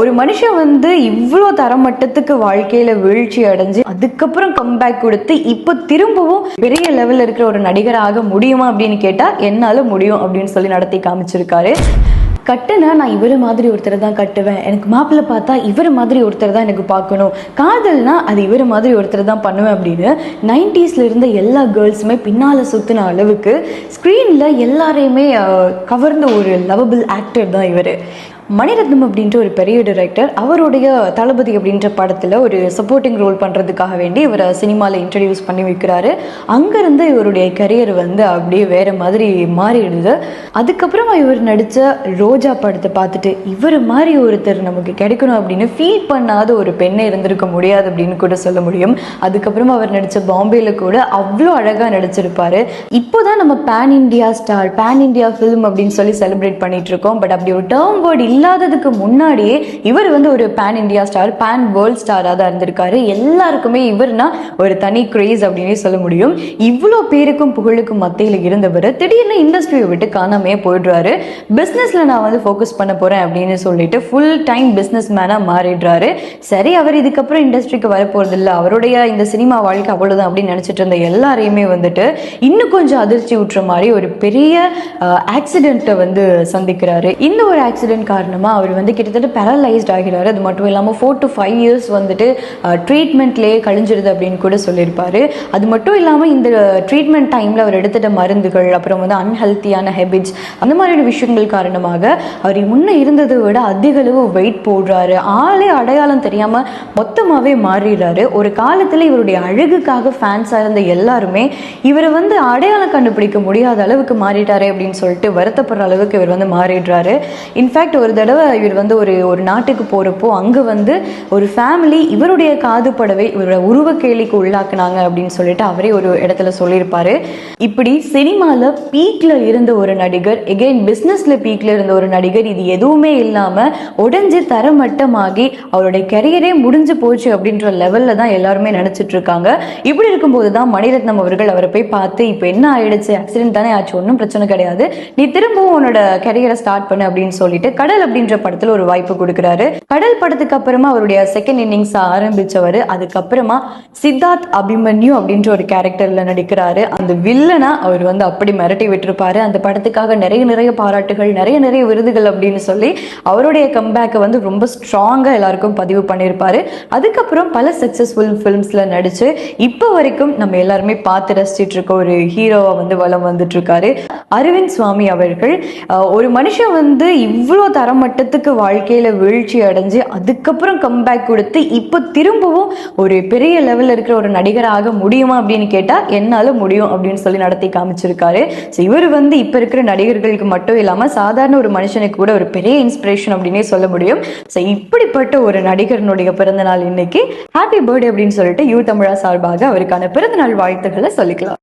ஒரு மனுஷன் வந்து இவ்வளோ தரமட்டத்துக்கு வாழ்க்கையில வீழ்ச்சி அடைஞ்சு அதுக்கப்புறம் கம்பேக் கொடுத்து இப்போ திரும்பவும் பெரிய லெவல்ல இருக்கிற ஒரு நடிகராக முடியுமா அப்படின்னு கேட்டா என்னால முடியும் அப்படின்னு சொல்லி நடத்தி காமிச்சிருக்காரு. கட்டுனா நான் இவர் மாதிரி ஒருத்தரை தான் கட்டுவேன். எனக்கு மாப்பிள்ளை பார்த்தா இவர் மாதிரி ஒருத்தர் தான் எனக்கு பார்க்கணும். காதல்னா அது இவர் மாதிரி ஒருத்தர் தான் பண்ணுவேன் அப்படின்னு நைன்டிஸ்ல இருந்த எல்லா கேர்ள்ஸுமே பின்னால் சுற்றின அளவுக்கு ஸ்க்ரீனில் எல்லாரையுமே கவர்ந்த ஒரு லவபிள் ஆக்டர் தான் இவர். மணிரத்னம் அப்படின்ற ஒரு பெரிய டைரக்டர் அவருடைய தளபதி அப்படின்ற படத்தில் ஒரு சப்போர்ட்டிங் ரோல் பண்ணுறதுக்காக வேண்டி இவரை சினிமாவில் இன்ட்ரடியூஸ் பண்ணி வைக்கிறாரு. அங்கேருந்து இவருடைய கரியர் வந்து அப்படியே வேறு மாதிரி மாறிடுது. அதுக்கப்புறமா இவர் நடித்த ரோஜா படத்தை பார்த்துட்டு இவர் மாதிரி ஒருத்தர் நமக்கு கிடைக்கணும் அப்படின்னு ஃபீல் பண்ணாத ஒரு பெண்ணை இருந்திருக்க முடியாது அப்படின்னு கூட சொல்ல முடியும். அதுக்கப்புறமா அவர் நடித்த பாம்பேயில் கூட அவ்வளோ அழகாக நடித்திருப்பார் இப்போ தான் நம்ம pan India star pan India film அப்படின்னு சொல்லி செலிப்ரேட் பண்ணிகிட்ருக்கோம் இருக்கோம். பட் அப்படி ஒரு டேர்ம் வேர்டு இல்லாததுக்கு முன்னாடியே இவர் வந்து ஒரு pan India star pan world ஸ்டாராக தான் இருந்திருக்காரு. எல்லாருக்குமே இவர்னா ஒரு தனி கிரேஸ் அப்படின்னே சொல்ல முடியும். இவ்வளோ பேருக்கும் புகழுக்கும் மத்தியில் இருந்தவர் திடீர்னு இண்டஸ்ட்ரியை விட்டு காணாமே போயிடுறாரு. பிஸ்னஸில் நான் வந்து ஃபோக்கஸ் பண்ண போகிறேன் அப்படின்னு சொல்லிட்டு ஃபுல் டைம் பிஸ்னஸ் மேனாக மாறிடுறாரு. சரி அவர் இதுக்கப்புறம் இண்டஸ்ட்ரிக்கு வரப்போகிறது இல்லை அவருடைய இந்த சினிமா வாழ்க்கை அவ்வளோதான் அப்படின்னு நினச்சிட்டு இருந்த எல்லாரையுமே வந்துட்டு இன்னும் கொஞ்சம் அதிர்ச்சி ஊட்டுற மாதிரி ஒரு பெரிய ஆக்சிடெண்ட்டை வந்து சந்திக்கிறாரு. இந்த ஒரு ஆக்சிடென்ட் காரணம் காரணமாக அவர் வந்து கிட்டத்தட்ட பேரலைஸ்ட் ஆகிறார் அது மட்டும் இல்லாமல் ஃபோர் டு ஃபைவ் இயர்ஸ் வந்துட்டு ட்ரீட்மெண்ட்லேயே கழிஞ்சிருது அப்படின்னு கூட சொல்லியிருப்பார். அது மட்டும் இல்லாமல் இந்த ட்ரீட்மெண்ட் டைமில் அவர் எடுத்துட்ட மருந்துகள் அப்புறம் வந்து அன்ஹெல்த்தியான ஹெபிட்ஸ் அந்த மாதிரியான விஷயங்கள் காரணமாக அவர் முன்னே இருந்ததை விட அதிக அளவு வெயிட் போடுறாரு. ஆளே அடையாளம் தெரியாமல் மொத்தமாகவே மாறிடுறாரு. ஒரு காலத்தில் இவருடைய அழகுக்காக ஃபேன்ஸாக இருந்த எல்லாருமே இவரை வந்து அடையாளம் கண்டுபிடிக்க முடியாத அளவுக்கு மாறிட்டாரு அப்படின்னு சொல்லிட்டு வருத்தப்படுற அளவுக்கு இவர் வந்து மாறிடுறாரு. இன்ஃபேக்ட் ஒரு தடவை இவர் வந்து ஒரு ஒரு நாட்டுக்கு போகிறப்போ அங்கே வந்து ஒரு ஃபேமிலி இவருடைய காது படவை இவரோட உருவ கேளிக்கு உள்ளாக்குனாங்க அப்படின்னு சொல்லிட்டு அவரே ஒரு இடத்துல சொல்லியிருப்பாரு. இப்படி சினிமாவில் பீக்கில் இருந்த ஒரு நடிகர் எகெயின் பிஸ்னஸில் பீக்கில் இருந்த ஒரு நடிகர் இது எதுவுமே இல்லாமல் உடஞ்சி தரமட்டமாகி அவருடைய கெரியரே முடிஞ்சு போச்சு அப்படின்ற லெவலில் தான் எல்லாருமே நினச்சிட்டு இருக்காங்க. இப்படி இருக்கும்போது தான் மணிரத்னம் அவர்கள் அவரை போய் பார்த்து இப்போ என்ன ஆயிடுச்சு? ஆக்சிடென்ட் தானே ஆச்சு ஒன்றும் பிரச்சனை கிடையாது. நீ திரும்பவும் உன்னோட கெரியரை ஸ்டார்ட் பண்ணு அப்படின்னு சொல்லிட்டு கடல் அப்படின்ற படத்துல ஒரு வாய்ப்பு கொடுக்குறாரு. கடல் படத்துக்கு அப்புறமா அவருடைய செகண்ட் இன்னிங்ஸ் ஆரம்பிச்சவர். அதுக்கப்புறமா சித்தார்த் அபிமன்யு அப்படின்ற ஒரு கேரக்டர்ல நடிக்கிறாரு. அந்த வில்லனா அவர் வந்து அப்படி மிரட்டி விட்டுருப்பாரு. அந்த படத்துக்காக நிறைய நிறைய பாராட்டுகள் நிறைய நிறைய விருதுகள் அப்படின்னு சொல்லி அவருடைய கம்பேக்கை வந்து ரொம்ப ஸ்ட்ராங்கா எல்லாருக்கும் பதிவு பண்ணியிருப்பாரு அதுக்கப்புறம் பல சக்சஸ்ஃபுல் ஃபிலிம்ஸ்ல நடிச்சு இப்போ வரைக்கும் நம்ம எல்லாருமே பார்த்து ரசிச்சிட்டு இருக்க ஒரு ஹீரோவா வந்து வலம் வந்துட்டு இருக்காரு. அரவிந்த் சுவாமி அவர்கள் ஒரு மனுஷன் வந்து இவ்வளோ தரமட்டத்துக்கு வாழ்க்கையில வீழ்ச்சி அடைஞ்சு அதுக்கப்புறம் கம்பேக் கொடுத்து இப்போ திரும்பவும் ஒரு பெரிய லெவலில் இருக்கிற ஒரு நடிகராக முடியுமா அப்படின்னு கேட்டா என்னால முடியும் அப்படின்னு சொல்லி நடத்தி காமிச்சிருக்காரு. ஸோ இவர் வந்து இப்போ இருக்கிற நடிகர்களுக்கு மட்டும் இல்லாமல் சாதாரண ஒரு மனுஷனுக்கு கூட ஒரு பெரிய இன்ஸ்பிரேஷன் அப்படின்னே சொல்ல முடியும். ஸோ இப்படிப்பட்ட ஒரு நடிகரனுடைய பிறந்த நாள் இன்னைக்கு ஹாப்பி பர்த்டே அப்படின்னு சொல்லிட்டு யூ தமிழா சார்பாக அவருக்கான பிறந்த நாள் வாழ்த்துக்களை சொல்லிக்கலாம்.